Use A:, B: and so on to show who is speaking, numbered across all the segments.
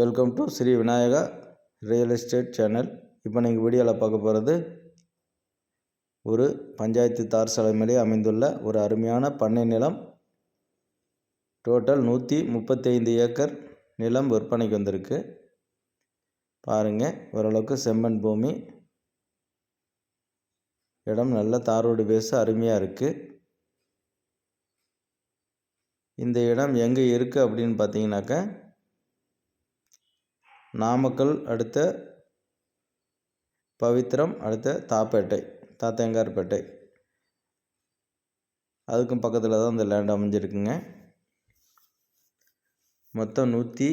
A: Welcome to Sri Vinayaka real estate channel. இப்போ நீங்கள் வீடியோவில் பார்க்க போகிறது ஒரு பஞ்சாயத்து தார் சாலை மேலே அமைந்துள்ள ஒரு அருமையான பண்ணை நிலம். டோட்டல் நூற்றி முப்பத்தைந்து ஏக்கர் நிலம் விற்பனைக்கு வந்திருக்கு. பாருங்கள் ஓரளவுக்கு செம்மண் பூமி. இடம் நல்ல தாரோடு பேச அருமையாக இருக்குது இந்த இடம் எங்கே இருக்குது அப்படின்னு பார்த்தீங்கன்னாக்கா நாமக்கல் அடுத்த பவித்ரம் அடுத்த தாப்பேட்டை தாத்தேங்கார்பேட்டை. அதுக்கும் பக்கத்தில் தான் அந்த லேண்ட் அமைஞ்சிருக்குங்க. மொத்தம் நூற்றி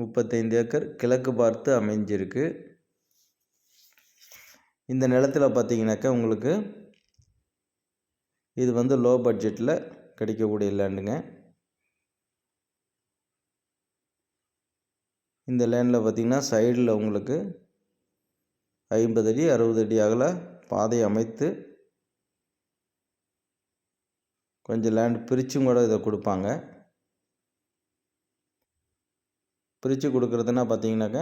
A: முப்பத்தைந்து ஏக்கர் கிழக்கு பார்த்து அமைஞ்சிருக்கு. இந்த நிலத்தில் பார்த்தீங்கன்னாக்கா உங்களுக்கு இது வந்து லோ பட்ஜெட்டில் கிடைக்கக்கூடிய லேண்டுங்க இந்த லேண்டில் பார்த்திங்கன்னா சைடில் உங்களுக்கு ஐம்பது அடி அறுபது அடி அகல பாதை அமைத்து கொஞ்சம் லேண்ட் பிரித்தும் கூட இதை கொடுப்பாங்க. பிரித்து கொடுக்குறதுனா பார்த்தீங்கன்னாக்க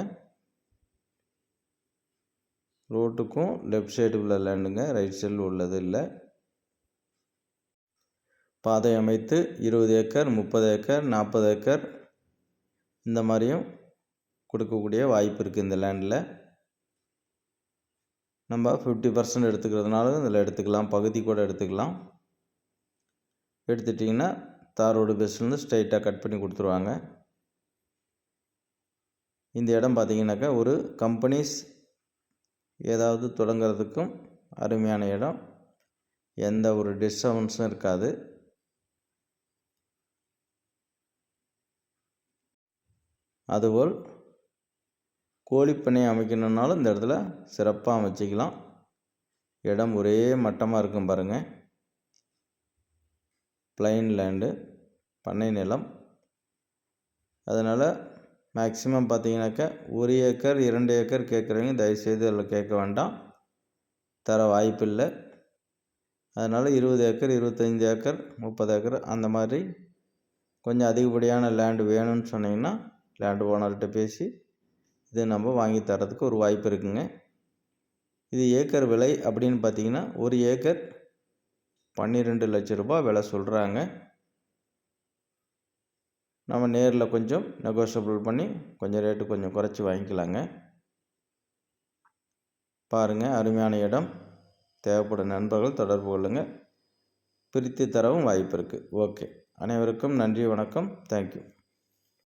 A: ரோட்டுக்கும் லெஃப்ட் சைடு உள்ள லேண்டுங்க ரைட் சைடில் உள்ளது இல்லை. பாதை அமைத்து இருபது ஏக்கர் முப்பது ஏக்கர் நாற்பது ஏக்கர் இந்த மாதிரியும் கொடுக்கக்கூடிய வாய்ப்பு இருக்குது இந்த லேண்டில் நம்ம ஃபிஃப்டி பர்சன்ட் எடுத்துக்கிறதுனாலும் இதில் எடுத்துக்கலாம் பகுதி கூட எடுத்துக்கலாம். எடுத்துட்டிங்கன்னா தாரோடு பேஸ்லேருந்து ஸ்ட்ரைட்டாக கட் பண்ணி கொடுத்துருவாங்க. இந்த இடம் பார்த்திங்கனாக்கா ஒரு கம்பெனிஸ் ஏதாவது தொடங்கிறதுக்கும் அருமையான இடம். எந்த ஒரு டிஸ்டர்பன்ஸும் இருக்காது. அதுபோல் கோழிப்பண்ணை அமைக்கணுன்னாலும் இந்த இடத்துல சிறப்பாக அமைச்சிக்கலாம் இடம் ஒரே மட்டமாக இருக்கும் பாருங்கள் பிளைன் லேண்டு பண்ணை நிலம். அதனால் மேக்ஸிமம் பார்த்தீங்கன்னாக்கா ஒரு ஏக்கர் இரண்டு ஏக்கர் கேட்குறவங்க தயவுசெய்து அதில் கேட்க வேண்டாம். தர வாய்ப்பில்லை. அதனால் இருபது ஏக்கர் இருபத்தஞ்சி ஏக்கர் முப்பது ஏக்கர் அந்த மாதிரி கொஞ்சம் அதிகப்படியான லேண்டு வேணும்னு சொன்னிங்கன்னா லேண்டு ஓனர்கிட்ட பேசி இதை நம்ம வாங்கி தரதுக்கு ஒரு வாய்ப்பு இருக்குங்க. இது ஏக்கர் விலை அப்படின்னு பார்த்தீங்கன்னா ஒரு ஏக்கர் பன்னிரெண்டு லட்ச ரூபாய் விலை சொல்கிறாங்க நம்ம நேரில் கொஞ்சம் நெகோஷியபிள் பண்ணி கொஞ்சம் ரேட்டு கொஞ்சம் குறைச்சி வாங்கிக்கலாங்க. பாருங்கள் அருமையான இடம். தேவைப்படும் நண்பர்கள் தொடர்பு கொள்ளுங்கள் பிரித்து தரவும் வாய்ப்பு இருக்குது ஓகே. அனைவருக்கும் நன்றி வணக்கம். தேங்க்யூ